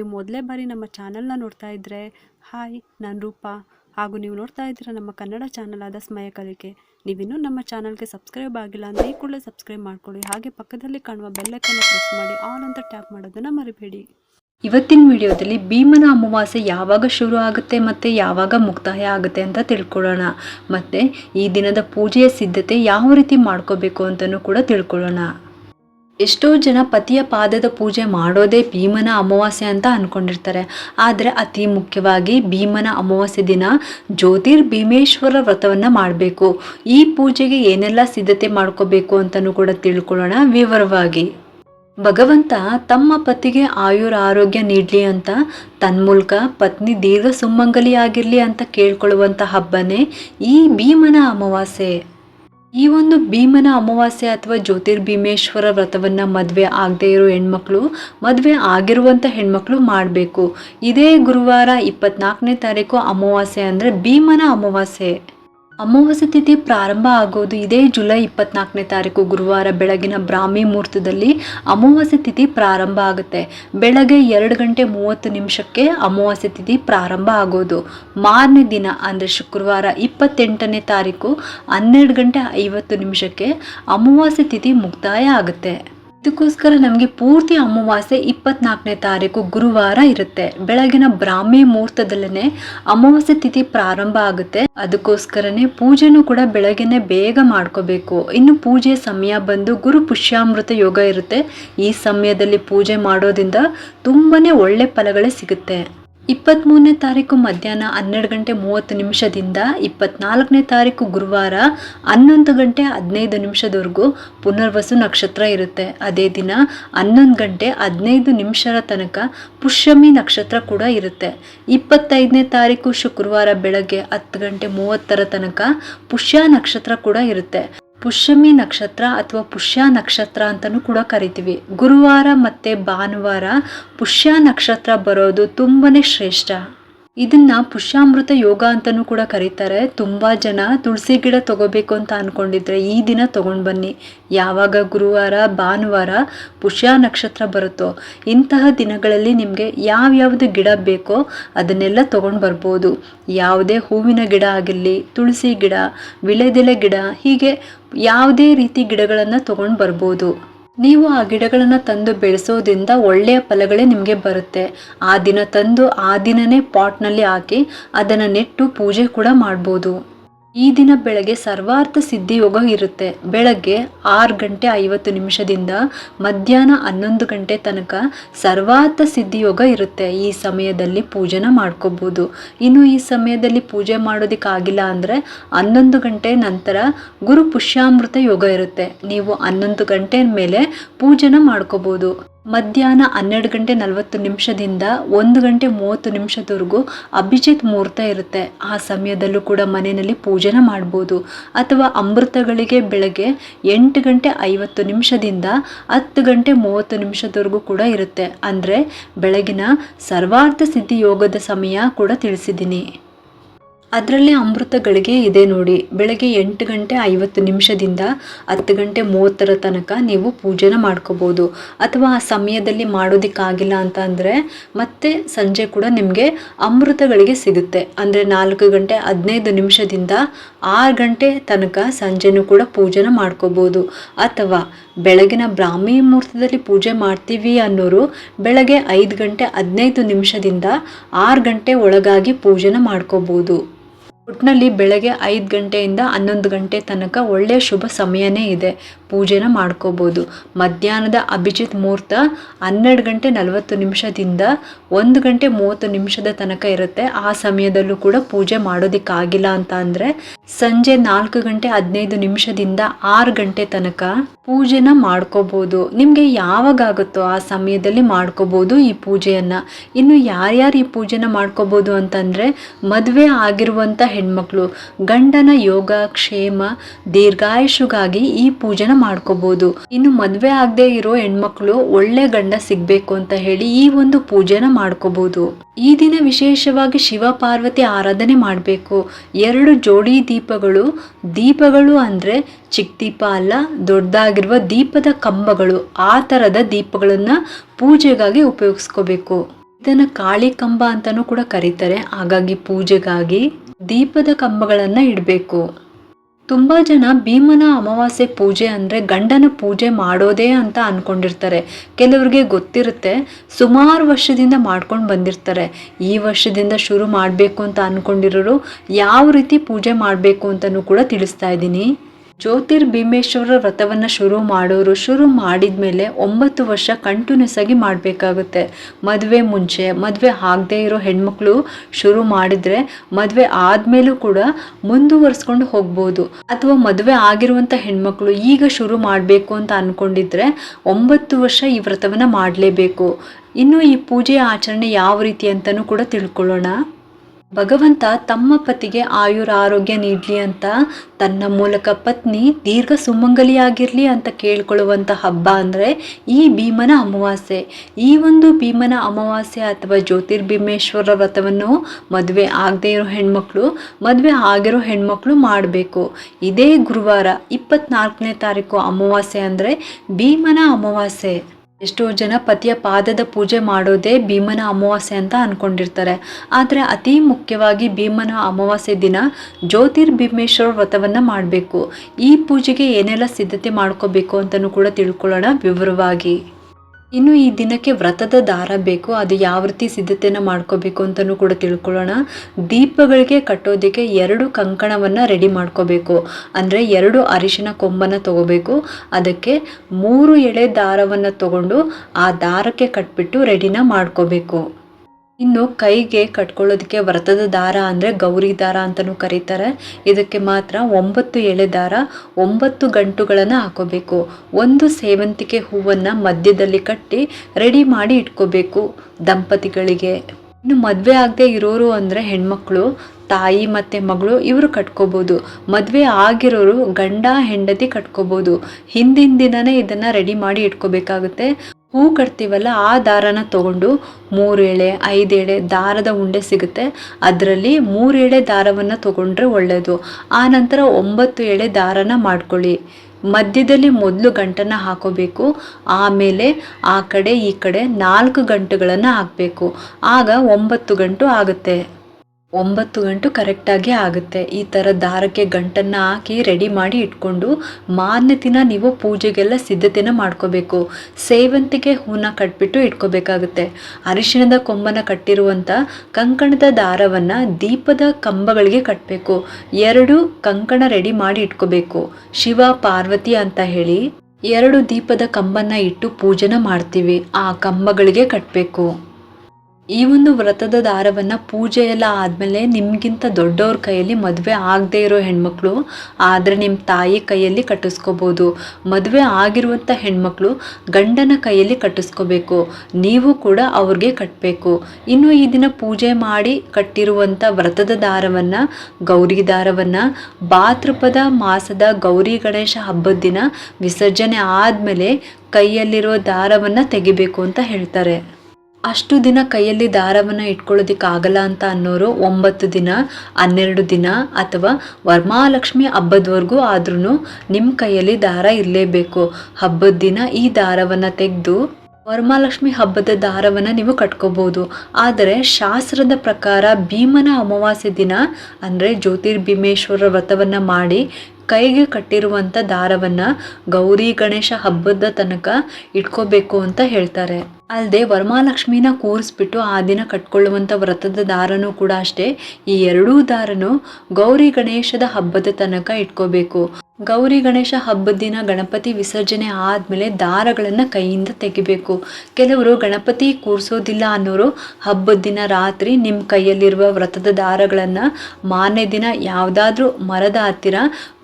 ನೀವು ಮೊದಲೇ ಬಾರಿ ನಮ್ಮ ಚಾನಲ್ನ ನೋಡ್ತಾ ಇದ್ದರೆ ಹಾಯ್, ನಾನು ರೂಪ. ಹಾಗೂ ನೀವು ನೋಡ್ತಾ ಇದ್ದೀರಾ ನಮ್ಮ ಕನ್ನಡ ಚಾನಲ್ ಆದ ಸ್ಮಯ ಕಲಿಕೆ. ನೀವಿನ್ನೂ ನಮ್ಮ ಚಾನಲ್ಗೆ ಸಬ್ಸ್ಕ್ರೈಬ್ ಆಗಿಲ್ಲ ಅಂದರೆ ಈ ಕೂಡಲೇ ಸಬ್ಸ್ಕ್ರೈಬ್ ಮಾಡ್ಕೊಳ್ಳಿ. ಹಾಗೆ ಪಕ್ಕದಲ್ಲಿ ಕಾಣುವ ಬೆಲ್ಲೈಕನ್ನು ಪ್ರೆಸ್ ಮಾಡಿ, ಆಲ್ ಅಂತ ಟ್ಯಾಪ್ ಮಾಡೋದನ್ನು ಮರಿಬೇಡಿ. ಇವತ್ತಿನ ವಿಡಿಯೋದಲ್ಲಿ ಭೀಮನ ಅಮಾವಾಸ್ಯೆ ಯಾವಾಗ ಶುರು ಆಗುತ್ತೆ ಮತ್ತು ಯಾವಾಗ ಮುಕ್ತಾಯ ಆಗುತ್ತೆ ಅಂತ ತಿಳ್ಕೊಳ್ಳೋಣ. ಮತ್ತು ಈ ದಿನದ ಪೂಜೆಯ ಸಿದ್ಧತೆ ಯಾವ ರೀತಿ ಮಾಡ್ಕೋಬೇಕು ಅಂತಲೂ ಕೂಡ ತಿಳ್ಕೊಳ್ಳೋಣ. ಎಷ್ಟೋ ಜನ ಪತಿಯ ಪಾದದ ಪೂಜೆ ಮಾಡೋದೇ ಭೀಮನ ಅಮಾವಾಸ್ಯೆ ಅಂತ ಅಂದ್ಕೊಂಡಿರ್ತಾರೆ ಆದರೆ ಅತಿ ಮುಖ್ಯವಾಗಿ ಭೀಮನ ಅಮಾವಾಸ್ಯೆ ದಿನ ಜ್ಯೋತಿರ್ ಭೀಮೇಶ್ವರ ವ್ರತವನ್ನು ಮಾಡಬೇಕು. ಈ ಪೂಜೆಗೆ ಏನೆಲ್ಲ ಸಿದ್ಧತೆ ಮಾಡ್ಕೋಬೇಕು ಅಂತಲೂ ಕೂಡ ತಿಳ್ಕೊಳ್ಳೋಣ ವಿವರವಾಗಿ. ಭಗವಂತ ತಮ್ಮ ಪತಿಗೆ ಆಯುರ್ ಆರೋಗ್ಯ ನೀಡಲಿ ಅಂತ, ತನ್ಮೂಲಕ ಪತ್ನಿ ದೀರ್ಘ ಸುಮ್ಮಂಗಲಿ ಆಗಿರಲಿ ಅಂತ ಕೇಳ್ಕೊಳ್ಳುವಂಥ ಹಬ್ಬನೇ ಈ ಭೀಮನ ಅಮಾವಾಸ್ಯೆ. ಈ ಒಂದು ಭೀಮನ ಅಮಾವಾಸ್ಯೆ ಅಥವಾ ಜ್ಯೋತಿರ್ಭೀಮೇಶ್ವರ ವ್ರತವನ್ನು ಮದುವೆ ಆಗದೆ ಇರೋ ಹೆಣ್ಮಕ್ಳು, ಮದುವೆ ಆಗಿರುವಂಥ ಹೆಣ್ಮಕ್ಳು ಮಾಡಬೇಕು. ಇದೇ ಗುರುವಾರ ಇಪ್ಪತ್ನಾಲ್ಕನೇ ತಾರೀಕು ಅಮಾವಾಸ್ಯೆ ಅಂದರೆ ಭೀಮನ ಅಮಾವಾಸ್ಯೆ. ಅಮಾವಾಸ್ಯೆ ತಿಥಿ ಪ್ರಾರಂಭ ಆಗೋದು ಇದೇ ಜುಲೈ ಇಪ್ಪತ್ನಾಲ್ಕನೇ ತಾರೀಕು ಗುರುವಾರ ಬೆಳಗಿನ ಬ್ರಾಹ್ಮಿ ಮುಹೂರ್ತದಲ್ಲಿ ಅಮಾವಾಸ್ಯೆ ತಿಥಿ ಪ್ರಾರಂಭ ಆಗುತ್ತೆ. ಬೆಳಗ್ಗೆ ಎರಡು ಗಂಟೆ ಮೂವತ್ತು ನಿಮಿಷಕ್ಕೆ ಅಮಾವಾಸ್ಯೆ ತಿಥಿ ಪ್ರಾರಂಭ ಆಗೋದು. ಮಾರನೇ ದಿನ ಅಂದರೆ ಶುಕ್ರವಾರ ಇಪ್ಪತ್ತೆಂಟನೇ ತಾರೀಕು ಹನ್ನೆರಡು ಗಂಟೆ ಐವತ್ತು ನಿಮಿಷಕ್ಕೆ ಅಮಾವಾಸ್ಯೆ ತಿಥಿ ಮುಕ್ತಾಯ ಆಗುತ್ತೆ. ಇದಕ್ಕೋಸ್ಕರ ನಮಗೆ ಪೂರ್ತಿ ಅಮಾವಾಸ್ಯೆ ಇಪ್ಪತ್ನಾಲ್ಕನೇ ತಾರೀಕು ಗುರುವಾರ ಇರುತ್ತೆ. ಬೆಳಗಿನ ಬ್ರಾಹ್ಮಿ ಮುಹೂರ್ತದಲ್ಲೇ ಅಮಾವಾಸ್ಯೆ ತಿಥಿ ಪ್ರಾರಂಭ ಆಗುತ್ತೆ. ಅದಕ್ಕೋಸ್ಕರನೇ ಪೂಜೆನೂ ಕೂಡ ಬೆಳಗ್ಗೆನೆ ಬೇಗ ಮಾಡ್ಕೋಬೇಕು. ಇನ್ನು ಪೂಜೆ ಸಮಯ ಬಂದು ಗುರು ಪುಷ್ಯಾಮೃತ ಯೋಗ ಇರುತ್ತೆ. ಈ ಸಮಯದಲ್ಲಿ ಪೂಜೆ ಮಾಡೋದ್ರಿಂದ ತುಂಬಾನೇ ಒಳ್ಳೆ ಫಲಗಳೇ ಸಿಗುತ್ತೆ. ಇಪ್ಪತ್ತ್ಮೂರನೇ ತಾರೀಕು ಮಧ್ಯಾಹ್ನ ಹನ್ನೆರಡು ಗಂಟೆ ಮೂವತ್ತು ನಿಮಿಷದಿಂದ ಇಪ್ಪತ್ನಾಲ್ಕನೇ ತಾರೀಕು ಗುರುವಾರ ಹನ್ನೊಂದು ಗಂಟೆ ಹದಿನೈದು ನಿಮಿಷದವರೆಗೂ ಪುನರ್ವಸು ನಕ್ಷತ್ರ ಇರುತ್ತೆ. ಅದೇ ದಿನ ಹನ್ನೊಂದು ಗಂಟೆ ಹದಿನೈದು ನಿಮಿಷದ ತನಕ ಪುಷ್ಯಮಿ ನಕ್ಷತ್ರ ಕೂಡ ಇರುತ್ತೆ. ಇಪ್ಪತ್ತೈದನೇ ತಾರೀಕು ಶುಕ್ರವಾರ ಬೆಳಗ್ಗೆ ಹತ್ತು ಗಂಟೆ ಮೂವತ್ತರ ತನಕ ಪುಷ್ಯ ನಕ್ಷತ್ರ ಕೂಡ ಇರುತ್ತೆ. ಪುಷ್ಯಮಿ ನಕ್ಷತ್ರ ಅಥವಾ ಪುಷ್ಯ ನಕ್ಷತ್ರ ಅಂತಲೂ ಕೂಡ ಕರಿತೀವಿ. ಗುರುವಾರ ಮತ್ತು ಭಾನುವಾರ ಪುಷ್ಯ ನಕ್ಷತ್ರ ಬರೋದು ತುಂಬನೇ ಶ್ರೇಷ್ಠ. ಇದನ್ನ ಪುಷ್ಯಾಮೃತ ಯೋಗ ಅಂತಲೂ ಕೂಡ ಕರೀತಾರೆ. ತುಂಬ ಜನ ತುಳಸಿ ಗಿಡ ತಗೋಬೇಕು ಅಂತ ಅಂದ್ಕೊಂಡಿದ್ರೆ ಈ ದಿನ ತಗೊಂಡ್ ಬನ್ನಿ. ಯಾವಾಗ ಗುರುವಾರ, ಭಾನುವಾರ ಪುಷ್ಯ ನಕ್ಷತ್ರ ಬರುತ್ತೋ, ಇಂತಹ ದಿನಗಳಲ್ಲಿ ನಿಮಗೆ ಯಾವ್ಯಾವುದು ಗಿಡ ಬೇಕೋ ಅದನ್ನೆಲ್ಲ ತಗೊಂಡ್ ಬರ್ಬೋದು. ಯಾವುದೇ ಹೂವಿನ ಗಿಡ ಆಗಿರಲಿ, ತುಳಸಿ ಗಿಡ, ವಿಳೆದೆಲೆ ಗಿಡ, ಹೀಗೆ ಯಾವುದೇ ರೀತಿ ಗಿಡಗಳನ್ನು ತಗೊಂಡ್ ಬರ್ಬೋದು. ನೀವು ಆ ಗಿಡಗಳನ್ನು ತಂದು ಬೆಳೆಸೋದ್ರಿಂದ ಒಳ್ಳೆಯ ಫಲಗಳೇ ನಿಮಗೆ ಬರುತ್ತೆ. ಆ ದಿನ ತಂದು ಆ ದಿನನೇ ಪಾಟ್ನಲ್ಲಿ ಹಾಕಿ ಅದನ್ನು ನೆಟ್ಟು ಪೂಜೆ ಕೂಡ ಮಾಡ್ಬೋದು. ಈ ದಿನ ಬೆಳಗ್ಗೆ ಸರ್ವಾರ್ಥ ಸಿದ್ಧಿ ಯೋಗ ಇರುತ್ತೆ. ಬೆಳಗ್ಗೆ ಆರು ಗಂಟೆ ಐವತ್ತು ನಿಮಿಷದಿಂದ ಮಧ್ಯಾಹ್ನ ಹನ್ನೊಂದು ಗಂಟೆ ತನಕ ಸರ್ವಾರ್ಥ ಸಿದ್ಧಿ ಯೋಗ ಇರುತ್ತೆ. ಈ ಸಮಯದಲ್ಲಿ ಪೂಜೆನ ಮಾಡ್ಕೋಬೋದು. ಇನ್ನು ಈ ಸಮಯದಲ್ಲಿ ಪೂಜೆ ಮಾಡೋದಕ್ಕಾಗಿಲ್ಲ ಅಂದರೆ ಹನ್ನೊಂದು ಗಂಟೆ ನಂತರ ಗುರು ಪುಷ್ಯಾಮೃತ ಯೋಗ ಇರುತ್ತೆ. ನೀವು ಹನ್ನೊಂದು ಗಂಟೆ ಮೇಲೆ ಪೂಜೆನ ಮಾಡ್ಕೋಬೋದು. ಮಧ್ಯಾಹ್ನ ಹನ್ನೆರಡು ಗಂಟೆ ನಲವತ್ತು ನಿಮಿಷದಿಂದ ಒಂದು ಗಂಟೆ ಮೂವತ್ತು ನಿಮಿಷದವರೆಗೂ ಅಭಿಜಿತ್ ಮುಹೂರ್ತ ಇರುತ್ತೆ. ಆ ಸಮಯದಲ್ಲೂ ಕೂಡ ಮನೆಯಲ್ಲಿ ಪೂಜೆನ ಮಾಡ್ಬೋದು. ಅಥವಾ ಅಮೃತಗಳಿಗೆ ಬೆಳಗ್ಗೆ ಎಂಟು ಗಂಟೆ ಐವತ್ತು ನಿಮಿಷದಿಂದ ಹತ್ತು ಗಂಟೆ ಮೂವತ್ತು ನಿಮಿಷದವರೆಗೂ ಕೂಡ ಇರುತ್ತೆ. ಅಂದರೆ ಬೆಳಗಿನ ಸರ್ವಾರ್ಥ ಸಿದ್ಧಿ ಯೋಗದ ಸಮಯ ಕೂಡ ತಿಳಿಸಿದ್ದೀನಿ. ಅದರಲ್ಲೇ ಅಮೃತಗಳಿಗೆ ಇದೆ ನೋಡಿ. ಬೆಳಗ್ಗೆ ಎಂಟು ಗಂಟೆ ಐವತ್ತು ನಿಮಿಷದಿಂದ ಹತ್ತು ಗಂಟೆ ಮೂವತ್ತರ ತನಕ ನೀವು ಪೂಜೆನ ಮಾಡ್ಕೋಬೋದು. ಅಥವಾ ಆ ಸಮಯದಲ್ಲಿ ಮಾಡೋದಕ್ಕಾಗಿಲ್ಲ ಅಂತ ಅಂದರೆ ಮತ್ತೆ ಸಂಜೆ ಕೂಡ ನಿಮಗೆ ಅಮೃತಗಳಿಗೆ ಸಿಗುತ್ತೆ. ಅಂದರೆ ನಾಲ್ಕು ಗಂಟೆ ಹದಿನೈದು ನಿಮಿಷದಿಂದ ಆರು ಗಂಟೆ ತನಕ ಸಂಜೆನೂ ಕೂಡ ಪೂಜೆನ ಮಾಡ್ಕೋಬೋದು. ಅಥವಾ ಬೆಳಗಿನ ಬ್ರಾಹ್ಮಿ ಮುಹೂರ್ತದಲ್ಲಿ ಪೂಜೆ ಮಾಡ್ತೀವಿ ಅನ್ನೋರು ಬೆಳಗ್ಗೆ ಐದು ಗಂಟೆ ಹದಿನೈದು ನಿಮಿಷದಿಂದ ಆರು ಗಂಟೆ ಒಳಗಾಗಿ ಪೂಜೆನ ಮಾಡ್ಕೋಬೋದು. ಒಟ್ಟಿನಲ್ಲಿ ಬೆಳಗ್ಗೆ ಐದು ಗಂಟೆಯಿಂದ ಹನ್ನೊಂದು ಗಂಟೆ ತನಕ ಒಳ್ಳೆಯ ಶುಭ ಸಮಯನೇ ಇದೆ. ಪೂಜೆನ ಮಾಡ್ಕೋಬೋದು. ಮಧ್ಯಾಹ್ನದ ಅಭಿಜಿತ್ ಮುಹೂರ್ತ ಹನ್ನೆರಡು ಗಂಟೆ ನಲವತ್ತು ನಿಮಿಷದಿಂದ ಒಂದು ಗಂಟೆ ಮೂವತ್ತು ನಿಮಿಷದ ತನಕ ಇರುತ್ತೆ. ಆ ಸಮಯದಲ್ಲೂ ಕೂಡ ಪೂಜೆ ಮಾಡೋದಕ್ಕಾಗಿಲ್ಲ ಅಂತ ಅಂದರೆ ಸಂಜೆ ನಾಲ್ಕು ಗಂಟೆ ಹದಿನೈದು ನಿಮಿಷದಿಂದ ಆರು ಗಂಟೆ ತನಕ ಪೂಜೆನ ಮಾಡ್ಕೋಬೋದು. ನಿಮಗೆ ಯಾವಾಗ ಆಗುತ್ತೋ ಆ ಸಮಯದಲ್ಲಿ ಮಾಡ್ಕೋಬೋದು ಈ ಪೂಜೆಯನ್ನು. ಇನ್ನು ಯಾರ್ಯಾರು ಈ ಪೂಜೆನ ಮಾಡ್ಕೋಬೋದು ಅಂತಂದರೆ ಮದುವೆ ಆಗಿರುವಂಥ ಹೆಣ್ಮಕ್ಳು, ಗಂಡನ ಯೋಗ ಕ್ಷೇಮ ದೀರ್ಘಾಯುಷಗಾಗಿ ಈ ಪೂಜೆನ ಮಾಡ್ಕೋಬಹುದು ಇನ್ನು ಮದ್ವೆ ಆಗದೆ ಇರೋ ಹೆಣ್ಮಕ್ಳು ಒಳ್ಳೆ ಗಂಡ ಸಿಗ್ಬೇಕು ಅಂತ ಹೇಳಿ ಈ ಒಂದು ಪೂಜೆನ ಮಾಡ್ಕೋಬಹುದು ಈ ದಿನ ವಿಶೇಷವಾಗಿ ಶಿವ ಪಾರ್ವತಿ ಆರಾಧನೆ ಮಾಡಬೇಕು. ಎರಡು ಜೋಡಿ ದೀಪಗಳು ದೀಪಗಳು ಅಂದ್ರೆ ಚಿಕ್ಕ ದೀಪ ಅಲ್ಲ, ದೊಡ್ಡದಾಗಿರುವ ದೀಪದ ಕಂಬಗಳು, ಆ ತರದ ದೀಪಗಳನ್ನ ಪೂಜೆಗಾಗಿ ಉಪಯೋಗಿಸ್ಕೋಬೇಕು. ಇದನ್ನ ಕಾಳಿ ಕಂಬ ಅಂತಾನೂ ಕೂಡ ಕರೀತಾರೆ. ಹಾಗಾಗಿ ಪೂಜೆಗಾಗಿ ದೀಪದ ಕಂಬಗಳನ್ನ ಇಡಬೇಕು. ತುಂಬಾ ಜನ ಭೀಮನ ಅಮಾವಾಸ್ಯೆ ಪೂಜೆ ಅಂದ್ರೆ ಗಂಡನ ಪೂಜೆ ಮಾಡೋದೇ ಅಂತ ಅನ್ಕೊಂಡಿರ್ತಾರೆ. ಕೆಲವ್ರಿಗೆ ಗೊತ್ತಿರುತ್ತೆ, ಸುಮಾರು ವರ್ಷದಿಂದ ಮಾಡ್ಕೊಂಡು ಬಂದಿರ್ತಾರೆ. ಈ ವರ್ಷದಿಂದ ಶುರು ಮಾಡಬೇಕು ಅಂತ ಅನ್ಕೊಂಡಿರೋರು ಯಾವ ರೀತಿ ಪೂಜೆ ಮಾಡಬೇಕು ಅಂತಲೂ ಕೂಡ ತಿಳಿಸ್ತಾ ಇದ್ದೀನಿ. ಜ್ಯೋತಿರ್ಭೀಮೇಶ್ವರ ವ್ರತವನ್ನು ಶುರು ಮಾಡೋರು ಶುರು ಮಾಡಿದ ಮೇಲೆ ಒಂಬತ್ತು ವರ್ಷ ಕಂಟಿನ್ಯೂಸ್ ಆಗಿ ಮಾಡಬೇಕಾಗುತ್ತೆ. ಮದುವೆ ಮುಂಚೆ, ಮದುವೆ ಆಗದೆ ಇರೋ ಹೆಣ್ಮಕ್ಳು ಶುರು ಮಾಡಿದರೆ ಮದುವೆ ಆದಮೇಲೂ ಕೂಡ ಮುಂದುವರಿಸ್ಕೊಂಡು ಹೋಗ್ಬೋದು. ಅಥವಾ ಮದುವೆ ಆಗಿರುವಂಥ ಹೆಣ್ಮಕ್ಳು ಈಗ ಶುರು ಮಾಡಬೇಕು ಅಂತ ಅಂದ್ಕೊಂಡಿದ್ರೆ ಒಂಬತ್ತು ವರ್ಷ ಈ ವ್ರತವನ್ನು ಮಾಡಲೇಬೇಕು. ಇನ್ನು ಈ ಪೂಜೆ ಆಚರಣೆ ಯಾವ ರೀತಿ ಅಂತಲೂ ಕೂಡ ತಿಳ್ಕೊಳ್ಳೋಣ. ಭಗವಂತ ತಮ್ಮ ಪತಿಗೆ ಆಯುರ ಆರೋಗ್ಯ ನೀಡಲಿ ಅಂತ ತನ್ನ ಮೂಲಕ ಪತ್ನಿ ದೀರ್ಘ ಸುಮಂಗಲಿಯಾಗಿರಲಿ ಅಂತ ಕೇಳ್ಕೊಳ್ಳುವಂಥ ಹಬ್ಬ ಅಂದರೆ ಈ ಭೀಮನ ಅಮಾವಾಸ್ಯೆ. ಈ ಒಂದು ಭೀಮನ ಅಮಾವಾಸ್ಯೆ ಅಥವಾ ಜ್ಯೋತಿರ್ಭೀಮೇಶ್ವರ ವ್ರತವನ್ನು ಮದುವೆ ಆಗದೇ ಇರೋ ಹೆಣ್ಮಕ್ಳು, ಮದುವೆ ಆಗಿರೋ ಹೆಣ್ಮಕ್ಳು ಮಾಡಬೇಕು. ಇದೇ ಗುರುವಾರ ಇಪ್ಪತ್ನಾಲ್ಕನೇ ತಾರೀಕು ಅಮಾವಾಸ್ಯೆ ಅಂದರೆ ಭೀಮನ ಅಮಾವಾಸ್ಯೆ. ಎಷ್ಟೋ ಜನ ಪತಿಯ ಪಾದದ ಪೂಜೆ ಮಾಡೋದೇ ಭೀಮನ ಅಮಾವಾಸ್ಯೆ ಅಂತ ಅನ್ಕೊಂಡಿರ್ತಾರೆ. ಆದರೆ ಅತಿ ಮುಖ್ಯವಾಗಿ ಭೀಮನ ಅಮಾವಾಸ್ಯೆ ದಿನ ಜ್ಯೋತಿರ್ಭೀಮೇಶ್ವರ ವ್ರತವನ್ನು ಮಾಡಬೇಕು. ಈ ಪೂಜೆಗೆ ಏನೆಲ್ಲ ಸಿದ್ಧತೆ ಮಾಡ್ಕೋಬೇಕು ಅಂತಲೂ ಕೂಡ ತಿಳ್ಕೊಳ್ಳೋಣ ವಿವರವಾಗಿ. ಇನ್ನು ಈ ದಿನಕ್ಕೆ ವ್ರತದ ದಾರ ಬೇಕು, ಅದು ಯಾವ ರೀತಿ ಸಿದ್ಧತೆನ ಮಾಡ್ಕೋಬೇಕು ಅಂತಲೂ ಕೂಡ ತಿಳ್ಕೊಳ್ಳೋಣ. ದೀಪಗಳಿಗೆ ಕಟ್ಟೋದಕ್ಕೆ ಎರಡು ಕಂಕಣವನ್ನು ರೆಡಿ ಮಾಡ್ಕೋಬೇಕು. ಅಂದರೆ ಎರಡು ಅರಿಶಿನ ಕೊಂಬನ್ನು ತಗೋಬೇಕು. ಅದಕ್ಕೆ ಮೂರು ಎಳೆ ದಾರವನ್ನು ತಗೊಂಡು ಆ ದಾರಕ್ಕೆ ಕಟ್ಬಿಟ್ಟು ರೆಡಿನ ಮಾಡ್ಕೋಬೇಕು. ಇನ್ನು ಕೈಗೆ ಕಟ್ಕೊಳ್ಳೋದಕ್ಕೆ ವ್ರತದ ದಾರ ಅಂದರೆ ಗೌರಿ ದಾರ ಅಂತಲೂ ಕರೀತಾರೆ. ಇದಕ್ಕೆ ಮಾತ್ರ ಒಂಬತ್ತು ಎಳೆ ದಾರ, ಒಂಬತ್ತು ಗಂಟುಗಳನ್ನು ಹಾಕೋಬೇಕು. ಒಂದು ಸೇವಂತಿಕೆ ಹೂವನ್ನು ಮಧ್ಯದಲ್ಲಿ ಕಟ್ಟಿ ರೆಡಿ ಮಾಡಿ ಇಟ್ಕೋಬೇಕು ದಂಪತಿಗಳಿಗೆ. ಇನ್ನು ಮದುವೆ ಆಗದೆ ಇರೋರು ಅಂದರೆ ಹೆಣ್ಮಕ್ಳು, ತಾಯಿ ಮತ್ತು ಮಗಳು ಇವರು ಕಟ್ಕೋಬೋದು. ಮದುವೆ ಆಗಿರೋರು ಗಂಡ, ಹೆಂಡತಿ ಕಟ್ಕೋಬೋದು. ಹಿಂದಿನ ದಿನನೇ ಇದನ್ನು ರೆಡಿ ಮಾಡಿ ಇಟ್ಕೋಬೇಕಾಗುತ್ತೆ. ಹೂ ಕಟ್ತೀವಲ್ಲ, ಆ ದಾರನ ತಗೊಂಡು ಮೂರು ಎಳೆ, ಐದು ಎಳೆ ದಾರದ ಉಂಡೆ ಸಿಗುತ್ತೆ. ಅದರಲ್ಲಿ ಮೂರು ಎಳೆ ದಾರವನ್ನು ತಗೊಂಡ್ರೆ ಒಳ್ಳೆಯದು ಆ ನಂತರ ಒಂಬತ್ತು ಎಳೆ ದಾರನ ಮಾಡ್ಕೊಳ್ಳಿ. ಮಧ್ಯದಲ್ಲಿ ಮೊದಲು ಗಂಟನ್ನು ಹಾಕೋಬೇಕು. ಆಮೇಲೆ ಆ ಕಡೆ ಈ ಕಡೆ ನಾಲ್ಕು ಗಂಟುಗಳನ್ನು ಹಾಕಬೇಕು. ಆಗ ಒಂಬತ್ತು ಗಂಟು ಆಗುತ್ತೆ. ಒಂಬತ್ತು ಗಂಟು ಕರೆಕ್ಟಾಗಿ ಆಗುತ್ತೆ. ಈ ಥರ ದಾರಕ್ಕೆ ಗಂಟನ್ನು ಹಾಕಿ ರೆಡಿ ಮಾಡಿ ಇಟ್ಕೊಂಡು ಮಾರನೇ ದಿನ ನೀವು ಪೂಜೆಗೆಲ್ಲ ಸಿದ್ಧತೆನ ಮಾಡ್ಕೋಬೇಕು. ಸೇವಂತಿಗೆ ಹೂನ ಕಟ್ಬಿಟ್ಟು ಇಟ್ಕೋಬೇಕಾಗುತ್ತೆ. ಅರಿಶಿಣದ ಕೊಂಬನ ಕಟ್ಟಿರುವಂಥ ಕಂಕಣದ ದಾರವನ್ನು ದೀಪದ ಕಂಬಗಳಿಗೆ ಕಟ್ಟಬೇಕು ಎರಡು ಕಂಕಣ ರೆಡಿ ಮಾಡಿ ಇಟ್ಕೋಬೇಕು. ಶಿವ, ಪಾರ್ವತಿ ಅಂತ ಹೇಳಿ ಎರಡು ದೀಪದ ಕಂಬನ ಇಟ್ಟು ಪೂಜೆನ ಮಾಡ್ತೀವಿ. ಆ ಕಂಬಗಳಿಗೆ ಕಟ್ಟಬೇಕು ಈ ಒಂದು ವ್ರತದ ದಾರವನ್ನು ಪೂಜೆ ಎಲ್ಲ ಆದಮೇಲೆ ನಿಮಗಿಂತ ದೊಡ್ಡವ್ರ ಕೈಯಲ್ಲಿ ಮದುವೆ ಆಗದೇ ಇರೋ ಹೆಣ್ಮಕ್ಳು, ಆದರೆ ನಿಮ್ಮ ತಾಯಿ ಕೈಯಲ್ಲಿ ಕಟ್ಟಿಸ್ಕೋಬೋದು. ಮದುವೆ ಆಗಿರುವಂಥ ಹೆಣ್ಮಕ್ಳು ಗಂಡನ ಕೈಯಲ್ಲಿ ಕಟ್ಟಿಸ್ಕೋಬೇಕು. ನೀವು ಕೂಡ ಅವ್ರಿಗೆ ಕಟ್ಟಬೇಕು ಇನ್ನು ಈ ದಿನ ಪೂಜೆ ಮಾಡಿ ಕಟ್ಟಿರುವಂಥ ವ್ರತದ ದಾರವನ್ನು, ಗೌರಿ ದಾರವನ್ನು, ಭಾತೃಪದ ಮಾಸದ ಗೌರಿ ಗಣೇಶ ಹಬ್ಬದ ದಿನ ವಿಸರ್ಜನೆ ಆದಮೇಲೆ ಕೈಯಲ್ಲಿರೋ ದಾರವನ್ನು ತೆಗಿಬೇಕು ಅಂತ ಹೇಳ್ತಾರೆ. ಅಷ್ಟು ದಿನ ಕೈಯಲ್ಲಿ ದಾರವನ್ನು ಇಟ್ಕೊಳ್ಳೋದಿಕ್ಕೆ ಆಗಲ್ಲ ಅಂತ ಅನ್ನೋರು ಒಂಬತ್ತು ದಿನ, ಹನ್ನೆರಡು ದಿನ ಅಥವಾ ವರಮಹಾಲಕ್ಷ್ಮಿ ಹಬ್ಬದವರೆಗೂ ಆದ್ರೂ ನಿಮ್ಮ ಕೈಯಲ್ಲಿ ದಾರ ಇರಲೇಬೇಕು. ಹಬ್ಬದ ದಿನ ಈ ದಾರವನ್ನು ತೆಗೆದು ವರಮಹಾಲಕ್ಷ್ಮಿ ಹಬ್ಬದ ದಾರವನ್ನು ನೀವು ಕಟ್ಕೋಬಹುದು ಆದರೆ ಶಾಸ್ತ್ರದ ಪ್ರಕಾರ ಭೀಮನ ಅಮಾವಾಸ್ಯೆ ದಿನ ಅಂದರೆ ಜ್ಯೋತಿರ್ಭೀಮೇಶ್ವರ ವ್ರತವನ್ನು ಮಾಡಿ ಕೈಗೆ ಕಟ್ಟಿರುವಂಥ ದಾರವನ್ನು ಗೌರಿ ಗಣೇಶ ಹಬ್ಬದ ತನಕ ಇಟ್ಕೋಬೇಕು ಅಂತ ಹೇಳ್ತಾರೆ. ಅಲ್ಲದೆ ವರಮಹಾಲಕ್ಷ್ಮಿನ ಕೂರಿಸ್ಬಿಟ್ಟು ಆ ದಿನ ಕಟ್ಕೊಳ್ಳುವಂಥ ವ್ರತದ ದಾರನೂ ಕೂಡ ಅಷ್ಟೇ. ಈ ಎರಡೂ ದಾರನು ಗೌರಿ ಗಣೇಶದ ಹಬ್ಬದ ತನಕ ಇಟ್ಕೋಬೇಕು. ಗೌರಿ ಗಣೇಶ ಹಬ್ಬದ ದಿನ ಗಣಪತಿ ವಿಸರ್ಜನೆ ಆದಮೇಲೆ ದಾರಗಳನ್ನು ಕೈಯಿಂದ ತೆಗಿಬೇಕು. ಕೆಲವರು ಗಣಪತಿ ಕೂರಿಸೋದಿಲ್ಲ ಅನ್ನೋರು ಹಬ್ಬದ ದಿನ ರಾತ್ರಿ ನಿಮ್ಮ ಕೈಯಲ್ಲಿರುವ ವ್ರತದ ದಾರಗಳನ್ನು ಮಾರನೇ ದಿನ ಯಾವುದಾದ್ರೂ ಮರದ ಹತ್ತಿರ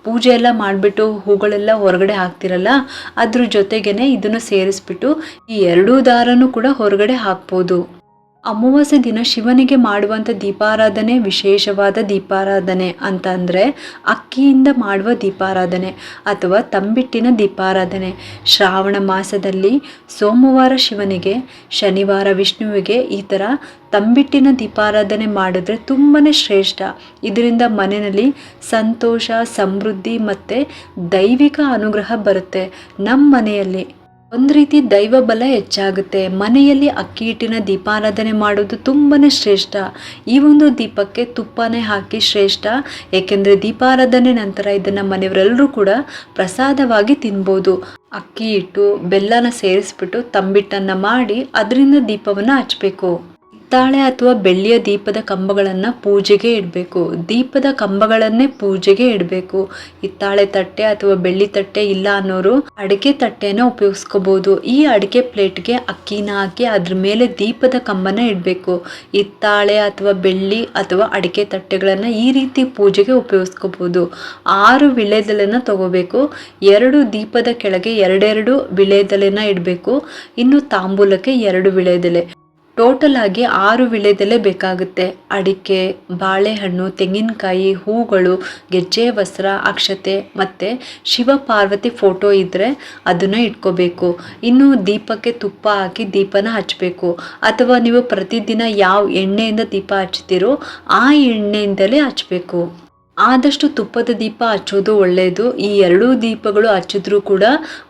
ಪೂಜೆ ಎಲ್ಲ ಮಾಡಿಬಿಟ್ಟು ಹೂಗಳೆಲ್ಲ ಹೊರಗಡೆ ಹಾಕ್ತಿರಲ್ಲ, ಅದ್ರ ಜೊತೆಗೇನೆ ಇದನ್ನು ಸೇರಿಸ್ಬಿಟ್ಟು ಈ ಎರಡೂ ದಾರನೂ ಕೂಡ ಹೊರಗಡೆ ಹಾಕ್ಬೋದು. ಅಮಾವಾಸ್ಯೆ ದಿನ ಶಿವನಿಗೆ ಮಾಡುವಂಥ ದೀಪಾರಾಧನೆ ವಿಶೇಷವಾದ ದೀಪಾರಾಧನೆ ಅಂತ ಅಂದರೆ ಅಕ್ಕಿಯಿಂದ ಮಾಡುವ ದೀಪಾರಾಧನೆ ಅಥವಾ ತಂಬಿಟ್ಟಿನ ದೀಪಾರಾಧನೆ. ಶ್ರಾವಣ ಮಾಸದಲ್ಲಿ ಸೋಮವಾರ ಶಿವನಿಗೆ, ಶನಿವಾರ ವಿಷ್ಣುವಿಗೆ ಈ ಥರ ತಂಬಿಟ್ಟಿನ ದೀಪಾರಾಧನೆ ಮಾಡಿದ್ರೆ ತುಂಬಾ ಶ್ರೇಷ್ಠ. ಇದರಿಂದ ಮನೆಯಲ್ಲಿ ಸಂತೋಷ, ಸಮೃದ್ಧಿ ಮತ್ತು ದೈವಿಕ ಅನುಗ್ರಹ ಬರುತ್ತೆ ನಮ್ಮ ಮನೆಯಲ್ಲಿ ಒಂದು ರೀತಿ ದೈವ ಬಲ ಹೆಚ್ಚಾಗುತ್ತೆ. ಮನೆಯಲ್ಲಿ ಅಕ್ಕಿ ಹಿಟ್ಟಿನ ದೀಪಾರಾಧನೆ ಮಾಡೋದು ತುಂಬಾನೇ ಶ್ರೇಷ್ಠ. ಈ ಒಂದು ದೀಪಕ್ಕೆ ತುಪ್ಪನೇ ಹಾಕಿ ಶ್ರೇಷ್ಠ. ಏಕೆಂದರೆ ದೀಪಾರಾಧನೆ ನಂತರ ಇದನ್ನು ಮನೆಯವರೆಲ್ಲರೂ ಕೂಡ ಪ್ರಸಾದವಾಗಿ ತಿನ್ಬೋದು. ಅಕ್ಕಿ ಹಿಟ್ಟು, ಬೆಲ್ಲನ ಸೇರಿಸ್ಬಿಟ್ಟು ತಂಬಿಟ್ಟನ್ನು ಮಾಡಿ ಅದರಿಂದ ದೀಪವನ್ನು ಹಚ್ಚಬೇಕು ಹಿತ್ತಾಳೆ ಅಥವಾ ಬೆಳ್ಳಿಯ ದೀಪದ ಕಂಬಗಳನ್ನು ಪೂಜೆಗೆ ಇಡಬೇಕು. ದೀಪದ ಕಂಬಗಳನ್ನೇ ಪೂಜೆಗೆ ಇಡಬೇಕು. ಹಿತ್ತಾಳೆ ತಟ್ಟೆ ಅಥವಾ ಬೆಳ್ಳಿ ತಟ್ಟೆ ಇಲ್ಲ ಅನ್ನೋರು ಅಡಿಕೆ ತಟ್ಟೆನ ಉಪಯೋಗಿಸ್ಕೋಬಹುದು ಈ ಅಡಿಕೆ ಪ್ಲೇಟ್ಗೆ ಅಕ್ಕಿನ ಹಾಕಿ ಅದ್ರ ಮೇಲೆ ದೀಪದ ಕಂಬನ ಇಡಬೇಕು. ಹಿತ್ತಾಳೆ ಅಥವಾ ಬೆಳ್ಳಿ ಅಥವಾ ಅಡಿಕೆ ತಟ್ಟೆಗಳನ್ನು ಈ ರೀತಿ ಪೂಜೆಗೆ ಉಪಯೋಗಿಸ್ಕೋಬಹುದು ಆರು ವಿಳೆದೆಲೆನ ತಗೋಬೇಕು. ಎರಡು ದೀಪದ ಕೆಳಗೆ ಎರಡೆರಡು ವಿಳೆದೆಲೆನ ಇಡಬೇಕು. ಇನ್ನು ತಾಂಬೂಲಕ್ಕೆ ಎರಡು ವಿಳೆದೆಲೆ. ಟೋಟಲ್ ಆಗಿ ಆರು ವಿಳೆದೆಲೆ ಬೇಕಾಗುತ್ತೆ. ಅಡಿಕೆ, ಬಾಳೆಹಣ್ಣು, ತೆಂಗಿನಕಾಯಿ, ಹೂಗಳು, ಗೆಜ್ಜೆ, ವಸ್ತ್ರ, ಅಕ್ಷತೆ ಮತ್ತು ಶಿವ ಪಾರ್ವತಿ ಫೋಟೋ ಇದ್ದರೆ ಅದನ್ನು ಇಟ್ಕೋಬೇಕು. ಇನ್ನು ದೀಪಕ್ಕೆ ತುಪ್ಪ ಹಾಕಿ ದೀಪನ ಹಚ್ಚಬೇಕು ಅಥವಾ ನೀವು ಪ್ರತಿದಿನ ಯಾವ ಎಣ್ಣೆಯಿಂದ ದೀಪ ಹಚ್ತೀರೋ ಆ ಎಣ್ಣೆಯಿಂದಲೇ ಹಚ್ಚಬೇಕು ಆದಷ್ಟು ತುಪ್ಪದ ದೀಪ ಹಚ್ಚೋದು ಒಳ್ಳೆಯದು ಈ ಎರಡೂ ದೀಪಗಳು ಹಚ್ಚಿದ್ರೂ ಕೂಡ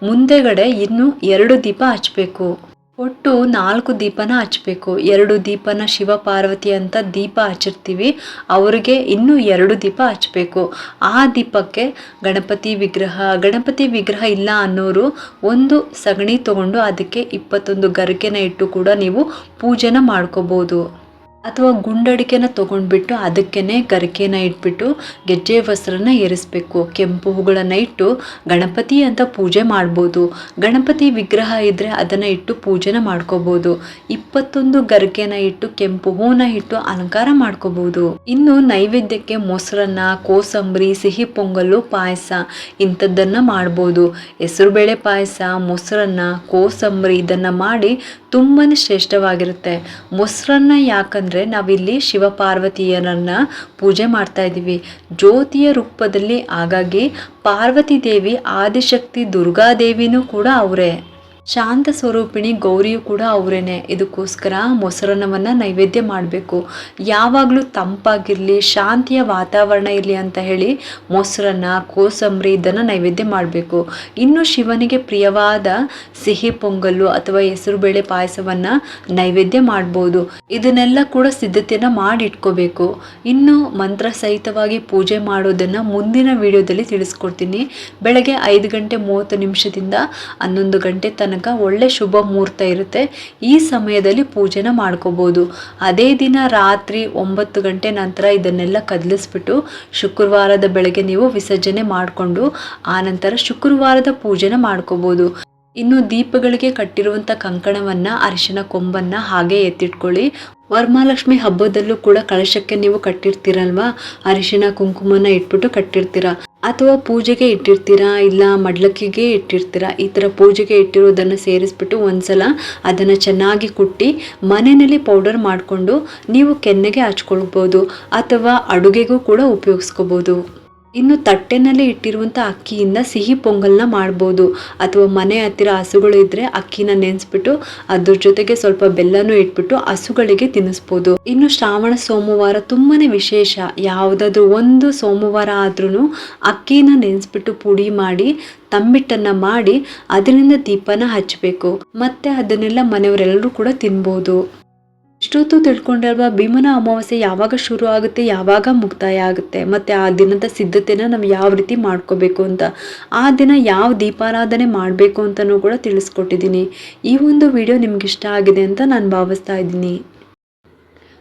ಮುಂದೆಗಡೆ ಇನ್ನೂ ಎರಡು ದೀಪ ಹಚ್ಚಬೇಕು ಒಟ್ಟು ನಾಲ್ಕು ದೀಪನ ಹಚ್ಚಬೇಕು ಎರಡು ದೀಪನ ಶಿವ ಪಾರ್ವತಿ ಅಂತ ದೀಪ ಹಚ್ಚಿರ್ತೀವಿ. ಅವರಿಗೆ ಇನ್ನೂ ಎರಡು ದೀಪ ಹಚ್ಚಬೇಕು ಆ ದೀಪಕ್ಕೆ ಗಣಪತಿ ವಿಗ್ರಹ ಗಣಪತಿ ವಿಗ್ರಹ ಇಲ್ಲ ಅನ್ನೋರು ಒಂದು ಸಗಣಿ ತಗೊಂಡು ಅದಕ್ಕೆ ಇಪ್ಪತ್ತೊಂದು ಗರಿಕೆನ ಇಟ್ಟು ಕೂಡ ನೀವು ಪೂಜೆನ ಮಾಡ್ಕೋಬೋದು. ಅಥವಾ ಗುಂಡಡಿಕೆನ ತೊಗೊಂಡ್ಬಿಟ್ಟು ಅದಕ್ಕೇನೆ ಗರಿಕೆನ ಇಟ್ಬಿಟ್ಟು ಗೆಜ್ಜೆ ವಸ್ತ್ರನ ಏರಿಸಬೇಕು, ಕೆಂಪು ಹೂಗಳನ್ನು ಇಟ್ಟು ಗಣಪತಿ ಅಂತ ಪೂಜೆ ಮಾಡ್ಬೋದು. ಗಣಪತಿ ವಿಗ್ರಹ ಇದ್ದರೆ ಅದನ್ನು ಇಟ್ಟು ಪೂಜೆನ ಮಾಡ್ಕೋಬೋದು. ಇಪ್ಪತ್ತೊಂದು ಗರಿಕೆನ ಇಟ್ಟು, ಕೆಂಪು ಹೂನ ಇಟ್ಟು ಅಲಂಕಾರ ಮಾಡ್ಕೋಬೋದು. ಇನ್ನು ನೈವೇದ್ಯಕ್ಕೆ ಮೊಸರನ್ನ, ಕೋಸಂಬರಿ, ಸಿಹಿ ಪೊಂಗಲ್ಲು ಪಾಯಸ ಇಂಥದ್ದನ್ನು ಮಾಡ್ಬೋದು. ಹೆಸರುಬೇಳೆ ಪಾಯಸ, ಮೊಸರನ್ನ, ಕೋಸಂಬರಿ ಇದನ್ನು ಮಾಡಿ ತುಂಬಾ ಶ್ರೇಷ್ಠವಾಗಿರುತ್ತೆ. ಮೊಸರನ್ನ ಯಾಕಂದರೆ ನಾವಿಲ್ಲಿ ಶಿವ ಪಾರ್ವತಿಯರನ್ನ ಪೂಜೆ ಮಾಡ್ತಾ ಇದ್ದೀವಿ. ಜ್ಯೋತಿಯ ರೂಪದಲ್ಲಿ ಹಾಗಾಗಿ ಪಾರ್ವತಿ ದೇವಿ, ಆದಿಶಕ್ತಿ ದುರ್ಗಾದೇವಿನೂ ಕೂಡ ಅವರೇ. ಶಾಂತ ಸ್ವರೂಪಿಣಿ ಗೌರಿಯು ಕೂಡ ಅವರೇನೆ. ಇದಕ್ಕೋಸ್ಕರ ಮೊಸರನ್ನವನ್ನು ನೈವೇದ್ಯ ಮಾಡಬೇಕು. ಯಾವಾಗಲೂ ತಂಪಾಗಿರಲಿ, ಶಾಂತಿಯ ವಾತಾವರಣ ಇರಲಿ ಅಂತ ಹೇಳಿ ಮೊಸರನ್ನ, ಕೋಸಂಬರಿ ಇದನ್ನು ನೈವೇದ್ಯ ಮಾಡಬೇಕು. ಇನ್ನು ಶಿವನಿಗೆ ಪ್ರಿಯವಾದ ಸಿಹಿ ಪೊಂಗಲ್ಲು ಅಥವಾ ಹೆಸರುಬೇಳೆ ಪಾಯಸವನ್ನು ನೈವೇದ್ಯ ಮಾಡ್ಬೋದು. ಇದನ್ನೆಲ್ಲ ಕೂಡ ಸಿದ್ಧತೆಯನ್ನು ಮಾಡಿಟ್ಕೋಬೇಕು. ಇನ್ನು ಮಂತ್ರ ಸಹಿತವಾಗಿ ಪೂಜೆ ಮಾಡೋದನ್ನು ಮುಂದಿನ ವಿಡಿಯೋದಲ್ಲಿ ತಿಳಿಸ್ಕೊಡ್ತೀನಿ. ಬೆಳಗ್ಗೆ ಐದು ಗಂಟೆ ಮೂವತ್ತು ನಿಮಿಷದಿಂದ ಹನ್ನೊಂದು ಗಂಟೆ ತನಕ ಒಳ್ಳೆ ಶುಭ ಮುಹೂರ್ತ ಇರುತ್ತೆ. ಈ ಸಮಯದಲ್ಲಿ ಪೂಜೆನ ಮಾಡ್ಕೋಬೋದು. ಅದೇ ದಿನ ರಾತ್ರಿ ಒಂಬತ್ತು ಗಂಟೆ ನಂತರ ಇದನ್ನೆಲ್ಲ ಕದಲಿಸ್ಬಿಟ್ಟು ಶುಕ್ರವಾರದ ಬೆಳಗ್ಗೆ ನೀವು ವಿಸರ್ಜನೆ ಮಾಡಿಕೊಂಡು ಆನಂತರ ಶುಕ್ರವಾರದ ಪೂಜೆನ ಮಾಡ್ಕೋಬೋದು. ಇನ್ನು ದೀಪಗಳಿಗೆ ಕಟ್ಟಿರುವಂಥ ಕಂಕಣವನ್ನು, ಅರಿಶಿನ, ಕೊಂಬನ್ನು ಹಾಗೆ ಎತ್ತಿಟ್ಕೊಳ್ಳಿ. ವರಮಹಾಲಕ್ಷ್ಮಿ ಹಬ್ಬದಲ್ಲೂ ಕೂಡ ಕಳಶಕ್ಕೆ ನೀವು ಕಟ್ಟಿರ್ತೀರಲ್ವಾ? ಅರಿಶಿನ ಕುಂಕುಮನ ಇಟ್ಬಿಟ್ಟು ಕಟ್ಟಿರ್ತೀರಾ? ಅಥವಾ ಪೂಜೆಗೆ ಇಟ್ಟಿರ್ತೀರಾ? ಇಲ್ಲ, ಮಡ್ಲಕ್ಕಿಗೆ ಇಟ್ಟಿರ್ತೀರಾ? ಈ ಥರ ಪೂಜೆಗೆ ಇಟ್ಟಿರೋದನ್ನು ಸೇರಿಸ್ಬಿಟ್ಟು ಒಂದ್ಸಲ ಅದನ್ನು ಚೆನ್ನಾಗಿ ಕುಟ್ಟಿ ಮನೆಯಲ್ಲಿ ಪೌಡರ್ ಮಾಡಿಕೊಂಡು ನೀವು ಕೆನ್ನೆಗೆ ಹಚ್ಕೊಳ್ಬೋದು ಅಥವಾ ಅಡುಗೆಗೂ ಕೂಡ ಉಪಯೋಗಿಸ್ಕೋಬೋದು. ಇನ್ನು ತಟ್ಟೆನಲ್ಲಿ ಇಟ್ಟಿರುವಂಥ ಅಕ್ಕಿಯಿಂದ ಸಿಹಿ ಪೊಂಗಲ್ನ ಮಾಡ್ಬೋದು. ಅಥವಾ ಮನೆ ಹತ್ತಿರ ಹಸುಗಳು ಇದ್ರೆ ಅಕ್ಕಿನ ನೆನೆಸ್ಬಿಟ್ಟು ಅದ್ರ ಜೊತೆಗೆ ಸ್ವಲ್ಪ ಬೆಲ್ಲನೂ ಇಟ್ಬಿಟ್ಟು ಹಸುಗಳಿಗೆ ತಿನ್ನಿಸ್ಬೋದು. ಇನ್ನು ಶ್ರಾವಣ ಸೋಮವಾರ ತುಂಬಾನೇ ವಿಶೇಷ. ಯಾವುದಾದ್ರೂ ಒಂದು ಸೋಮವಾರ ಆದ್ರೂ ಅಕ್ಕಿನ ನೆನೆಸ್ಬಿಟ್ಟು ಪುಡಿ ಮಾಡಿ, ತಂಬಿಟ್ಟನ್ನ ಮಾಡಿ, ಅದರಿಂದ ದೀಪನ ಹಚ್ಚಬೇಕು. ಮತ್ತೆ ಅದನ್ನೆಲ್ಲ ಮನೆಯವರೆಲ್ಲರೂ ಕೂಡ ತಿನ್ಬೋದು. ಇಷ್ಟೊತ್ತು ತಿಳ್ಕೊಂಡಲ್ವಾ ಭೀಮನ ಅಮಾವಾಸ್ಯೆ ಯಾವಾಗ ಶುರು ಆಗುತ್ತೆ, ಯಾವಾಗ ಮುಕ್ತಾಯ ಆಗುತ್ತೆ, ಮತ್ತು ಆ ದಿನದ ಸಿದ್ಧತೆನ ನಾವು ಯಾವ ರೀತಿ ಮಾಡ್ಕೋಬೇಕು ಅಂತ, ಆ ದಿನ ಯಾವ ದೀಪಾರಾಧನೆ ಮಾಡಬೇಕು ಅಂತಲೂ ಕೂಡ ತಿಳಿಸ್ಕೊಟ್ಟಿದ್ದೀನಿ. ಈ ಒಂದು ವಿಡಿಯೋ ನಿಮ್ಗೆ ಇಷ್ಟ ಆಗಿದೆ ಅಂತ ನಾನು ಭಾವಿಸ್ತಾ ಇದ್ದೀನಿ.